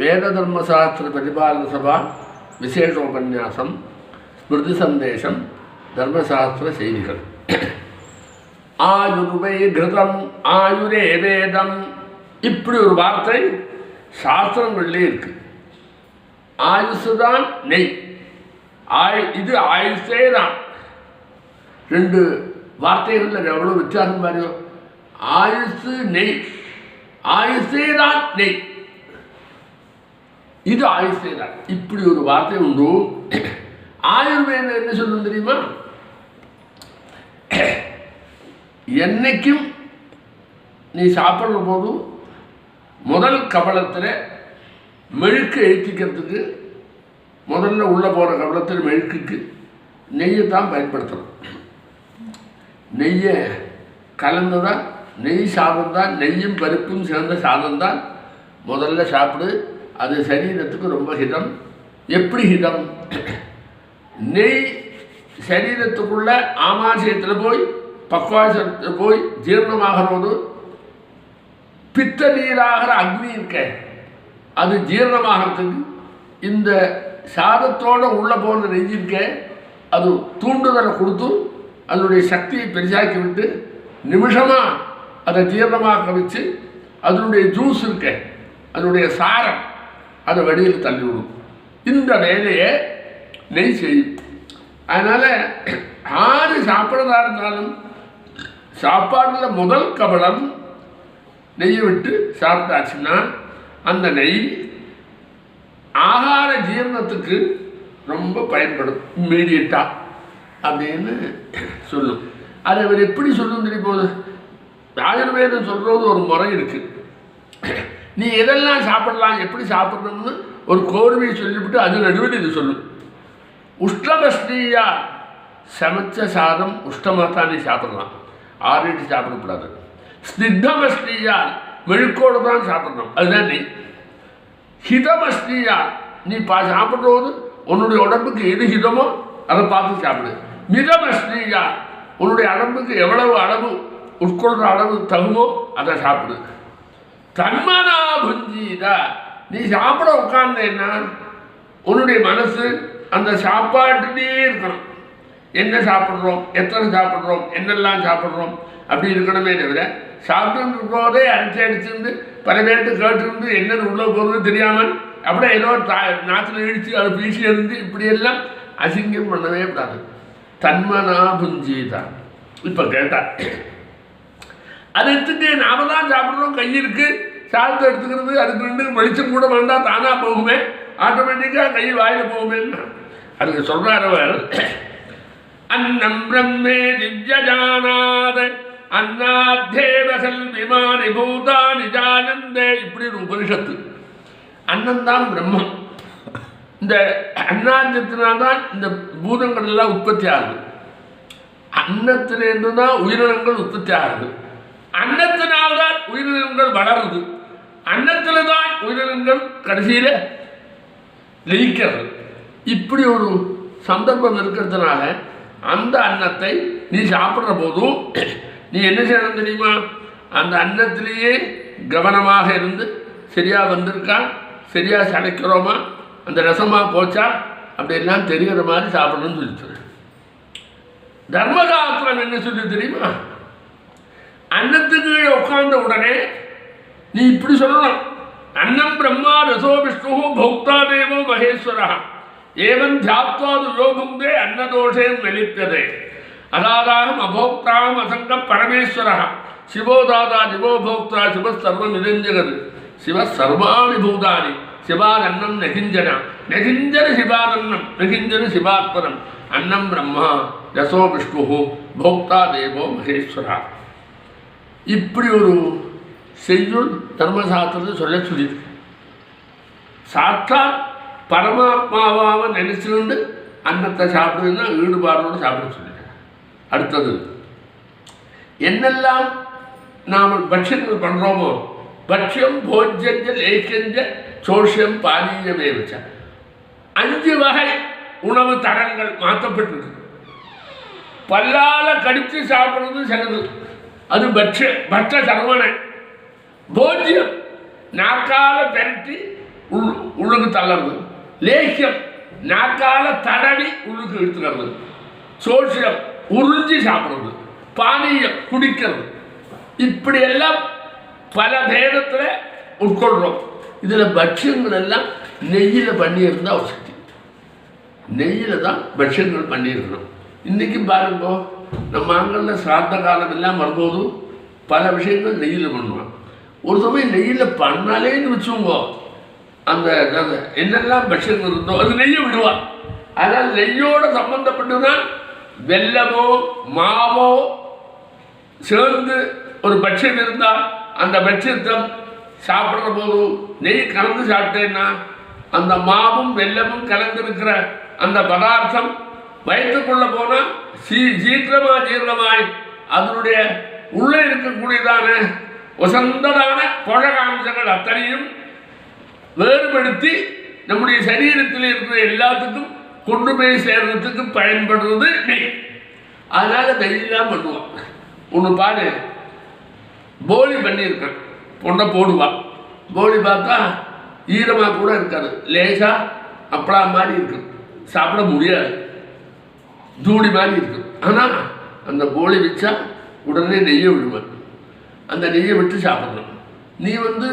வேத தர்மசாஸ்திர பரிபாலன சபா விசேஷ உபன்யாசம் ஸ்மிருதி சந்தேஷம் தர்மசாஸ்திர செய்திகள். ஆயுர்வை கிருதம் ஆயுரே வேதம். இப்படி ஒரு வார்த்தை சாஸ்திரங்கள்லே இருக்கு. ஆயுசு தான் நெய். ஆயு இது ஆயுஷே தான். ரெண்டு வார்த்தைகளில் எவ்வளோ வித்தியாசம் பாருங்க. ஆயுசு நெய். ஆயுஷே தான் நெய். இது ஆயுர்வேதா இப்படி ஒரு வார்த்தை உண்டு. ஆயுர்வேதம் என்ன சொல்லும் தெரியுமா? என்னைக்கும் நீ சாப்பிட்ற போது முதல் கபலத்தில் மெழுக்கு எழுத்திக்கிறதுக்கு முதல்ல உள்ளே போகிற கபலத்தில் மெழுக்குக்கு நெய்யை தான் பயன்படுத்தணும். நெய்யை கலந்ததான் நெய் சாதம் தான் நெய்யும் பருப்பும் சேர்ந்த சாதம் தான் முதல்ல சாப்பிடு அது சரீரத்துக்கு ரொம்ப ஹிதம். எப்படி ஹிதம்? நெய் சரீரத்துக்குள்ள ஆமாசயத்தில் போய் பக்வாசத்தில் போய் ஜீரணமாகிறோடு பித்த நீராகிற அக்னி இருக்க அது ஜீரணமாகிறதுக்கு இந்த சாதத்தோட உள்ளே போன நெஞ்சிருக்க இருக்க அது தூண்டுதலை கொடுத்து அதனுடைய சக்தியை பெரிசாக்கி விட்டு நிமிஷமாக அதை ஜீரணமாக வச்சு அதனுடைய ஜூஸ் இருக்க அதனுடைய சாரம் அதை வெளியில் தள்ளிவிடும் இந்த வேலையை நெய் செய்யும். அதனால் ஆறு சாப்பிட்றதா இருந்தாலும் சாப்பாட்டில் முதல் கபலம் நெய்யை விட்டு சாப்பிட்டாச்சுன்னா அந்த நெய் ஆகார ஜீரணத்துக்கு ரொம்ப பயன்படும் இம்மீடியட்டாக அப்படின்னு சொல்லும். அது அவர் எப்படி சொல்லும் தெரியும்போது ஆயுர்வேதம் சொல்கிறது ஒரு முறை இருக்குது நீ எதெல்லாம் சாப்பிடலாம் எப்படி சாப்பிடணும்னு ஒரு கோர்வையை சொல்லிவிட்டு அது நடுவில் இது சொல்லும். உஷ்ணபஸ்ரீயா சமைச்ச சாதம் உஷ்ணமாக தான் நீ சாப்பிடலாம். ஆறிட்டு சாப்பிடக்கூடாது. ஸ்னிக்தமஸ்ரீயா மெழுக்கோடு தான் சாப்பிடணும். அதுதான் நீ. ஹிதமஸ்ரீயா நீ பா சாப்பிடும்போது உன்னுடைய உடம்புக்கு எது ஹிதமோ அதை பார்த்து சாப்பிடு. மிதமஸ்ரீயா உன்னுடைய உடம்புக்கு எவ்வளவு அளவு உட்கொள்கிற அளவு தகுமோ அதை சாப்பிடு. தன்மனா புஞ்சிதா நீ சாப்பிட உட்கார்ந்தேன்னா உன்னுடைய மனசு அந்த சாப்பாட்டுலேயே இருக்கணும். என்ன சாப்பிட்றோம்? எத்தனை சாப்பிட்றோம்? என்னெல்லாம் சாப்பிட்றோம்? அப்படி இருக்கணுமே தவிர சாப்பிட்டு போதே அடிச்சு அடிச்சிருந்து பல பேர்ட்டு கேட்டுருந்து என்னது உள்ள போகிறது தெரியாமல் அப்படியே ஏதோ தா நாத்தில் இழிச்சு அதை பீசி இருந்து இப்படியெல்லாம் அசிங்கம் பண்ணவே கூடாது. தன்மனா புஞ்சிதா இப்போ கேட்டா அதை எடுத்துட்டு நாம தான் சாப்பிட்றோம் கை இருக்குது சாதத்தை எடுத்துக்கிறது அதுக்கு ரெண்டு வெளிச்சம் கூட வேண்டாம் தானாக போகுமே? ஆட்டோமேட்டிக்காக கை வாயில் போகுமே? அதுக்கு சொல்கிறார் அவர் அன்னம் பிரம்மே திவ்யஜானாத அன்னாத்தேவகல் விமானி பூதானி ஜானந்தே. இப்படி ஒரு உபனிஷத்து. அன்னந்தான் பிரம்மம். இந்த அன்னாந்தத்தினால்தான் இந்த பூதங்கள் எல்லாம் உற்பத்தி ஆகுது. அன்னத்திலிருந்து தான் உயிரினங்கள் உற்பத்தி ஆகுது. அன்னத்தினால்தான் உயிரினங்கள் வளருது. அன்னத்தில் தான் உயிரினங்கள் கடைசியில் லயிக்கிறது இப்படி ஒரு சந்தர்ப்பம் இருக்கிறதுனால அந்த அன்னத்தை நீ சாப்பிட்ற போதும் நீ என்ன செய்யணும் தெரியுமா? அந்த அன்னத்திலேயே கவனமாக இருந்து சரியாக வந்திருக்கா? சரியாக சடைக்கிறோமா அந்த ரசமாக போச்சா? அப்படின்லாம் தெரிகிற மாதிரி சாப்பிடணும்னு சொல்லிட்டு தர்மசாஸ்திரம் என்ன சொல்லி தெரியுமா? அன்னத்துக்கு உட்கார்ந்த உடனே நீ இப்படி சொல்லணும் அன்னம் பிரம்மா ரசோ விஷ்ணு பௌக்தா தேவோ மகேஸ்வரா ஏவன் தியாத்வாது யோகுந்தே அன்னதோஷே நலித்ததே அதாதாகம் அபோக்தாம் அசங்க பரமேஸ்வர சிவோ தாதா சிவோ போக்தா சிவ சர்வம் நிரஞ்சகது சிவ சர்வாணி பூதானி சிவாதன்னம் நெகிஞ்சன நெகிஞ்சன சிவாதன்னம் நெகிஞ்சன சிவாத்மனம் அன்னம் பிரம்மா ரசோ விஷ்ணு போக்தா தேவோ மகேஸ்வரா இப்படி ஒரு செய்யுள் தர்மசாஸ்திரத்தை சொல்ல சொல்லியிருக்கு. சாற்றா பரமாத்மாவாக நினச்சிருந்து அன்னத்தை சாப்பிடுதுன்னா ஈடுபாடோடு சாப்பிட சொல்லியிருக்காங்க. அடுத்தது என்னெல்லாம் நாம் பட்சியங்கள் பண்ணுறோமோ பட்சியம் போஜ்யஞ்ச லேக்கியஞ்ச சோஷியம் பானீயமே வச்சா அஞ்சு வகை உணவு தரங்கள் மாற்றப்பட்டிருக்கு. பல்லால் கடித்து சாப்பிட்றது சிலது. அது பட்ச பட்ச சரவணன் போஜ்யம். நாக்கால பெரட்டி உள் உள்ளுக்கு தள்ளறது லேசியம் நாக்கால தடவி உள்ளுக்கு இழுத்துக்கிறது. சோஷியம் உறிஞ்சி சாப்பிட்றது. பானீயம் குடிக்கிறது. இப்படியெல்லாம் பல நேரத்தில் உட்கொள்கிறோம் இதில் பட்சியங்கள் எல்லாம் நெய்யில் பண்ணியிருந்தா ஒரு சக்தி. நெய்யில் தான் பட்சியங்கள் பண்ணியிருக்கணும் இன்றைக்கி பாருங்கோ நம்ம ஆண்களில் சிராத்த காலம் எல்லாம் வரும்போது பல விஷயங்கள் நெய்யில் பண்ணுவான் ஒரு சமயம் நெய்யில் பண்ணாலேன்னு வச்சுக்கோங்க. அந்த என்னெல்லாம் பட்சியங்கள் இருந்தோ அது நெய்யை விடுவார் அதனால் நெய்யோட சம்பந்தப்பட்டு தான் வெல்லமோ மாவோ சேர்ந்து ஒரு பட்சம் இருந்தால் அந்த பட்சத்தம் சாப்பிட்ற போது நெய் கலந்து சாப்பிட்டேன்னா அந்த மாவும் வெல்லமும் கலந்திருக்கிற அந்த பதார்த்தம் வயிற்றுக்குள்ளே போனால் சீ சீக்கிரமாக ஜீரணமாய் அதனுடைய உள்ளே இருக்கக்கூடியதான உசந்ததான போஷகாம்சங்கள் அத்தனையும் வேறுபடுத்தி நம்முடைய சரீரத்தில் இருக்கிற எல்லாத்துக்கும் கொண்டு போய் சேர்றதுக்கு பயன்படுறது நெய். அதனால நெய்யெல்லாம் பண்ணுவான். ஒன்று பாரு போலி பண்ணியிருக்கேன். பொண்ணை போடுவான் போலி பார்த்தா ஈரமாக கூட இருக்காது. லேசாக அப்பளா மாதிரி இருக்கும். சாப்பிட முடியாது. தூடி மாதிரி இருக்கும். ஆனால் அந்த போலி வச்சா உடனே நெய்யை விடுவேன். அந்த நெய்யை விட்டு சாப்பிடணும். நீ வந்து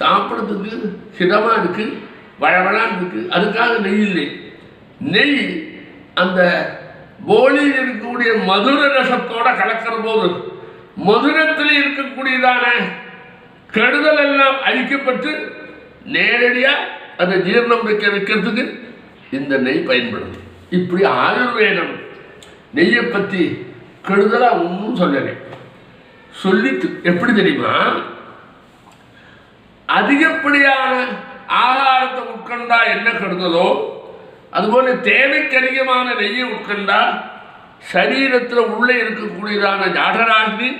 சாப்பிட்றதுக்கு ஹிதமாக இருக்குது வழவழான்னு இருக்குது அதுக்காக நெய் இல்லை. நெய் அந்த போலியில் இருக்கக்கூடிய மதுர ரசத்தோட கலக்கிற போது மதுரத்தில் இருக்கக்கூடியதான கெடுதல் எல்லாம் அழிக்கப்பட்டு நேரடியாக அந்த ஜீரணம் வைக்க வைக்கிறதுக்கு இந்த நெய் பயன்படுது. இப்படி ஆயுர்வேதம் நெய்யை பற்றி கெடுதலாக ஒன்றும் சொல்லலை. சொல்லி எப்படி தெரியுமா? அதிகப்படியான ஆகாரத்தை உட்கொண்டா என்ன கெடுதலோ அதுபோல தேவைக்கு அதிகமான நெய்யை உட்கொண்டா சரீரத்தில் உள்ளே இருக்கக்கூடியதான ஜாடராகி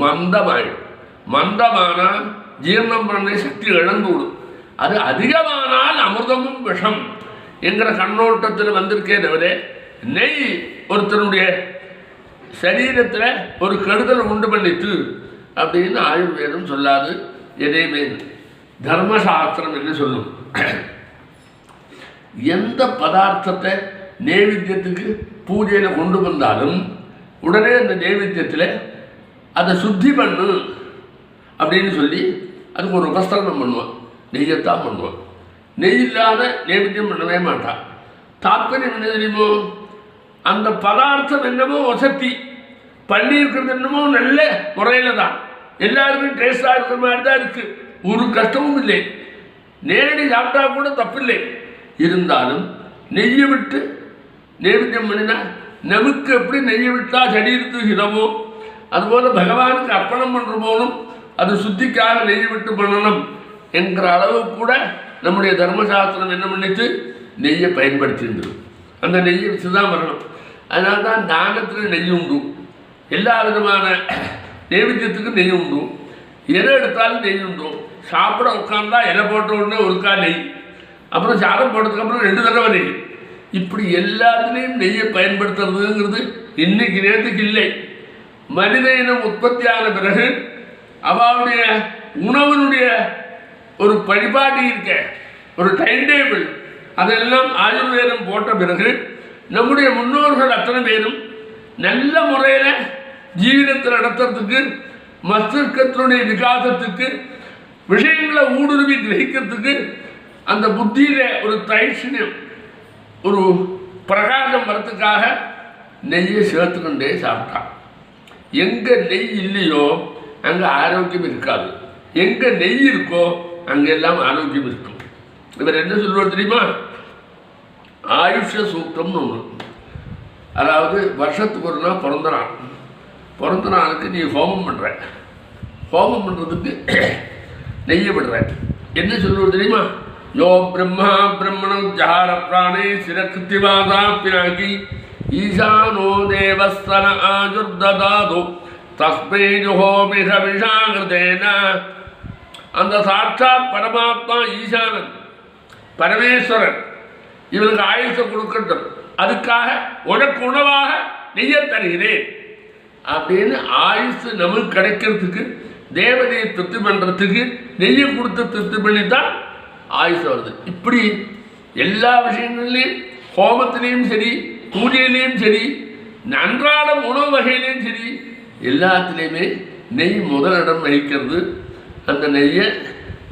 மந்தமாயிடும். மந்தமானால் ஜீரணம் பண்ண சக்தி இழந்துவிடும். அது அதிகமானால் அமிர்தமும் விஷம் என்கிற கண்ணோட்டத்தில் வந்திருக்கே தவிர நெய் ஒருத்தனுடைய சரீரத்தில் ஒரு கெடுதல் உண்டு பண்ணிட்டு அப்படின்னு ஆயுர்வேதம் சொல்லாது எதையுமே தர்மசாஸ்திரம் என்ன சொல்லும். எந்த பதார்த்தத்தை நைவேத்தியத்துக்கு பூஜையில் கொண்டு வந்தாலும் உடனே அந்த நைவேத்தியத்தில் அதை சுத்தி பண்ணு அப்படின்னு சொல்லி அதுக்கு ஒரு உபஸ்தரணம் பண்ணுவான் நெய்யத்தான் பண்ணுவான் நெய் இல்லாத நைவேத்தியம் பண்ணவே மாட்டான் தாற்பயம் என்ன தெரியுமோ? அந்த பதார்த்தம் என்னமோ வசதி. பண்ணியிருக்கிறது என்னமோ நல்ல முறையில் தான் எல்லாருக்கும் டேஸ்டாக இருக்கிற மாதிரி தான் இருக்குது ஒரு கஷ்டமும் இல்லை. நேரடி சாப்பிட்டா கூட தப்பில்லை. இருந்தாலும் நெய்யை விட்டு நைவேத்தியம் பண்ணினா நமக்கு எப்படி நெய்யை விட்டா சரீரத்துக்கு ஹிதமோ அதுபோல் பகவானுக்கு அர்ப்பணம் பண்ணுற போதும் அது சுத்திக்காக நெய்யை விட்டு பண்ணணும் என்கிற அளவு கூட நம்முடைய தர்மசாஸ்திரம் என்ன பண்ணிட்டு நெய்யை பயன்படுத்தியிருந்தது அந்த நெய்யை வச்சு தான் வரணும். அதனால தான் தானத்தில் நெய் உண்டு. எல்லா விதமான நைவேத்தியத்துக்கும் நெய் உண்டு. எதை எடுத்தாலும் நெய் உண்டு. சாப்பிட உட்காந்தா இலை போட்ட உடனே ஒருக்கா நெய். அப்புறம் சாதம் போட்டதுக்கப்புறம் ரெண்டு தடவை நெய். இப்படி எல்லாத்துலேயும் நெய்யை பயன்படுத்துறதுங்கிறது இன்னைக்கு நேரத்துக்கு இல்லை. மனித இனம் உற்பத்தியான பிறகு அவளுடைய உணவினுடைய ஒரு வழிபாடு இருக்க ஒரு டைம் டேபிள் அதெல்லாம் ஆயுர்வேதம் போட்ட பிறகு நம்முடைய முன்னோர்கள் அத்தனை பேரும் நல்ல முறையில் ஜீவிதத்தை நடத்துறதுக்கு மஸ்திஷ்கத்தினுடைய விகாசத்துக்கு விஷயங்களை ஊடுருவி கிரகிக்கிறதுக்கு அந்த புத்தியில் ஒரு தைஷியம் ஒரு பிரகாசம் வரத்துக்காக நெய்யை சேர்த்துக்கொண்டே சாப்பிட்டான். எங்கே நெய் இல்லையோ அங்கே ஆரோக்கியம் இருக்காது. எங்கே நெய் இருக்கோ அங்கெல்லாம் ஆரோக்கியம் இருக்கும். இவர் என்ன சொல்லுவார் தெரியுமா? ஆயுஷ சூக்தம்னு ஒன்று அதாவது வருஷத்துக்கு ஒரு நாள் பிறந்த நாள் பிறந்த நாளுக்கு நீ ஹோமம் பண்ணுற ஹோமம் பண்ணுறதுக்கு நெய்ய விடுற. என்ன சொல்லுவது தெரியுமா? யோ பிரம்மா பிரம்மணம் ஜார பிராணே சிரகிருத்திவாதா பினாகி ஈசானோ தேவஸ்தன ஆஜுர்ததாது தஸ்மை ஜுஹோமி அந்த சாட்சாத் பரமாத்மா ஈசானன் பரமேஸ்வரன் இவனுக்கு ஆயுசை கொடுக்கட்டும். அதுக்காக உனக்கு உணவாக நெய்ய தருகிறேன். அப்படின்னு ஆயுசு நமக்கு கிடைக்கிறதுக்கு தேவதையை திருப்தி பண்ணுறதுக்கு நெய்யை கொடுத்து திருப்தி பண்ணி தான் ஆயுசு வருது. இப்படி எல்லா விஷயங்கள்லையும் ஹோமத்திலையும் சரி பூஜையிலையும் சரி அன்றாடம் உணவு வகையிலையும் சரி எல்லாத்துலேயுமே நெய் முதலிடம் வகிக்கிறது. அந்த நெய்யை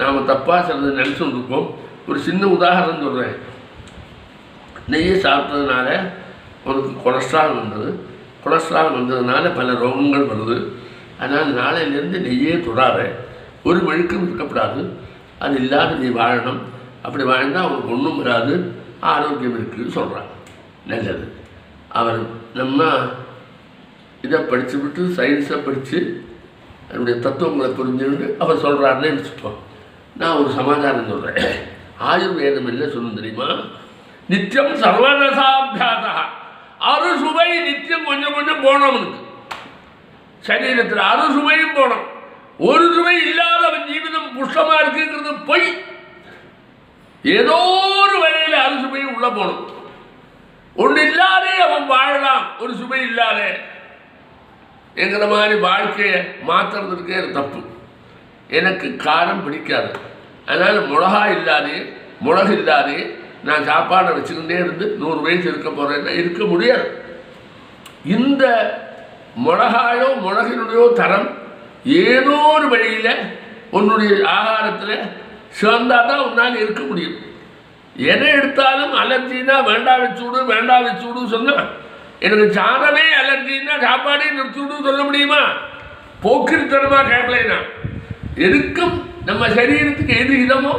நாம் தப்பாக சிலது நினச்சிருந்துருப்போம். ஒரு சின்ன உதாரணம் சொல்கிறேன் நெய்யை சாப்பிட்டதுனால உனக்கு கொலஸ்ட்ரால் வந்தது. கொலஸ்ட்ரால் வந்ததுனால பல ரோகங்கள் வருது. அதனால் நாளையிலேருந்து நெய்யே தொடாத. ஒரு வழுக்கம் இருக்கக்கூடாது. அது இல்லாத நீ வாழணும். அப்படி வாழ்ந்தால் அவனுக்கு ஒன்றும் வராது. ஆரோக்கியம் இருக்குன்னு சொல்கிறான் நல்லது. அவர் நம்ம இதை படித்து விட்டு சயின்ஸை படித்து அதனுடைய தத்துவங்களை புரிஞ்சுக்கிட்டு அவர் சொல்கிறாருன்னு நினச்சிப்போம் நான் ஒரு சமாதானம் சொல்கிறேன் ஆயுர்வேதம் என்ன சொல்லணும் தெரியுமா? நித்தியம் சர்வரசாபியாசா அறுசுவை நித்தியம் கொஞ்சம் கொஞ்சம் போனோம் அவனுக்கு. சரீரத்தில் அறுசுவையும் போனோம். ஒரு சுவை இல்லாத அவன் ஜீவிதம் புஷ்டமாக இருக்குங்கிறது பொய். ஏதோ ஒரு வழியில் அறுசுவையும் உள்ள போகணும் ஒன்று இல்லாதே அவன் வாழலாம் ஒரு சுவை இல்லாதே. என்கிற மாதிரி வாழ்க்கையை மாற்றுறதுக்கே தப்பு. எனக்கு காரம் பிடிக்காது. அதனால் மிளகா இல்லாதே மிளகு இல்லாதே நான் சாப்பாடை வச்சுக்கிட்டே இருந்து நூறு வயசு இருக்க போகிறேன்னா இருக்க முடியாது. இந்த மிளகாயோ மிளகினுடையோ தரம் ஏதோ ஒரு வழியில் உன்னுடைய ஆகாரத்தில் சேர்ந்தால் தான் உன்னால் இருக்க முடியும். எதை எடுத்தாலும் அலர்ஜினா வேண்டாம் வச்சுடு வேண்டாம் வச்சுவிடு சொன்னால் எனக்கு சாதமே அலர்ஜின்னா சாப்பாடே நிறுத்திவிடு சொல்ல முடியுமா? போக்கிருத்தனமாக கேட்கலைனா எதுக்கும் நம்ம சரீரத்துக்கு எது இதமோ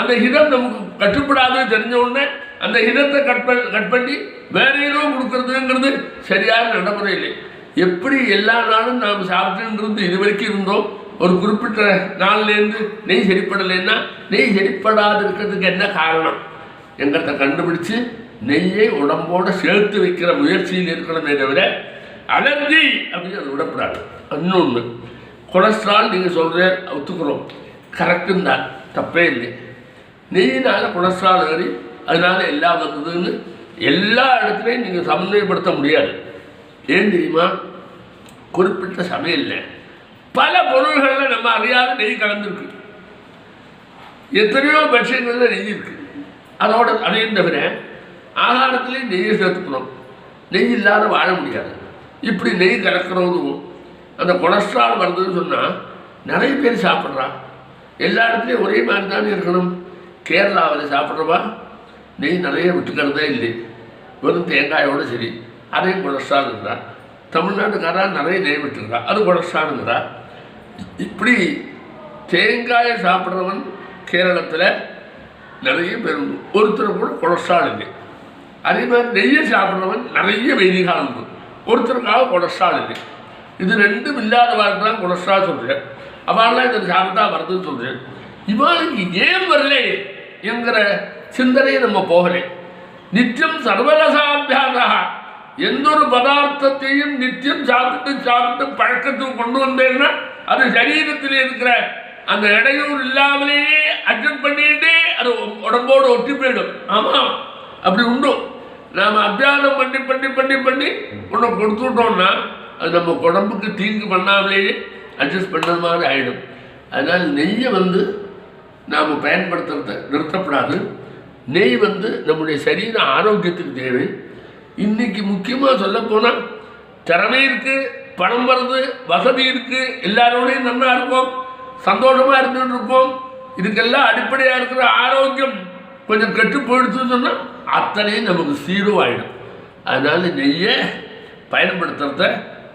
அந்த ஹிதம் நமக்கு கட்டுப்படாதது தெரிஞ்ச உடனே அந்த ஹிதத்தை கட் பண்ண கட் பண்ணி வேற ஏதோ கொடுக்கறதுங்கிறது சரியான நடைமுறை இல்லை எப்படி எல்லா நாளும் நாம் சாப்பிட்டுன்னு இருந்து இது வரைக்கும் இருந்தோம். ஒரு குறிப்பிட்ட நாள்லேருந்து நெய் சரிப்படலைன்னா நெய் சரிப்படாது இருக்கிறதுக்கு என்ன காரணம்? எங்கிறத கண்டுபிடிச்சு நெய்யை உடம்போட சேர்த்து வைக்கிற முயற்சியில் இருக்கணுமே தவிர அலர்ஜி அப்படின்னு அதை விடப்படாது இன்னொன்று கொலஸ்ட்ரால் நீங்கள் சொல்கிற ஒத்துக்கிறோம். கரெக்டுன்னு தான் தப்பே இல்லை. நெய்யினால் கொலஸ்ட்ரால் ஏறி அதனால எல்லாம் வந்ததுன்னு எல்லா இடத்துலையும் நீங்கள் சமநிலைப்படுத்த முடியாது. ஏன் தெரியுமா? குறிப்பிட்ட சமையல்ல பல பொருள்களில் நம்ம அறியாத நெய் கலந்துருக்கு. எத்தனையோ பட்சங்களில் நெய் இருக்கு. அதோட அதையும் தவிர ஆகாரத்துலேயும் நெய்யை சேர்த்துக்கணும். நெய் இல்லாத வாழ முடியாது. இப்படி நெய் கலக்கிறதும் அந்த கொலஸ்ட்ரால் வருதுன்னு சொன்னால் நிறைய பேர் சாப்பிட்றான் எல்லா இடத்துலையும் ஒரே மாதிரி தானே இருக்கணும். கேரளாவில் சாப்பிட்றவா நெய் நிறைய விட்டுக்கிறதே இல்லை. வெறும் தேங்காயோடு சரி. அதே கொலஸ்ட்ரால்ங்கிறா தமிழ்நாட்டுக்காரா நிறைய நெய் விட்டுக்கிறா. அது கொலஸ்ட்ரால்ங்கிறா இப்படி தேங்காயை சாப்பிட்றவன் கேரளத்தில் நிறைய பேர் ஒருத்தர் கூட கொலஸ்ட்ரால் இல்லை. அதே மாதிரி நெய்யை சாப்பிட்றவன் நிறைய வைதிகால் உண்டு. ஒருத்தருக்காக கொலஸ்ட்ரால் இல்லை. இது ரெண்டும் இல்லாதவாளுக்கு தான் கொலஸ்ட்ரால் சொல்கிறேன் அவள்லாம் இதை சாப்பிட்டா வருதுன்னு சொல்கிறேன் இவாளுக்கு ஏன் வரல? என்கிற சிந்தனையை நம்ம போகலை. நித்தியம் சர்வரசாபியாசா எந்த ஒரு பதார்த்தத்தையும் நித்தியம் சாப்பிட்டு சாப்பிட்டு பழக்கத்துக்கு கொண்டு வந்தேன்னா அது சரீரத்தில் இருக்கிற அந்த இடையூறு இல்லாமலேயே அட்ஜஸ்ட் பண்ணிட்டு அது உடம்போடு ஒட்டி போயிடும். ஆமாம் அப்படி உண்டு. நாம் அபியாசம் பண்ணி பண்ணி பண்ணி பண்ணி ஒன்று கொடுத்துட்டோம்னா அது நம்ம உடம்புக்கு தீங்கு பண்ணாமலேயே அட்ஜஸ்ட் பண்ணுற மாதிரி ஆகிடும் அதனால் நெய்யை வந்து நாம் பயன்படுத்துறத நிறுத்தப்படாது. நெய் வந்து நம்முடைய சரீர ஆரோக்கியத்துக்கு தேவை. இன்றைக்கி முக்கியமாக சொல்லப்போனால் திறமை இருக்குது பணம் வருது வசதி இருக்குது எல்லாரோடையும் நல்லா இருப்போம் சந்தோஷமாக இருந்துகிட்டு இருப்போம். இதுக்கெல்லாம் அடிப்படையாக இருக்கிற ஆரோக்கியம் கொஞ்சம் கெட்டு போயிடுச்சுன்னு சொன்னால் அத்தனையும் நமக்கு சீருவாயிடும். ஆகிடும் அதனால் நெய்யை பயன்படுத்துறத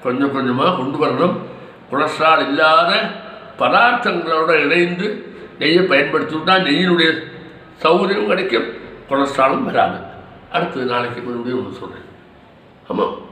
கொஞ்சம் கொஞ்சமாக கொண்டு வரணும். கொலஸ்ட்ரால் இல்லாத பதார்த்தங்களோடு இணைந்து நெய்யை பயன்படுத்திவிட்டா நெய்யினுடைய சௌகரியம் கிடைக்கும் கொலஸ்ட்ராலும் வராது. அடுத்தது நாளைக்கு மறுபடியும் ஒன்று சொல்கிறேன் ஆமாம்.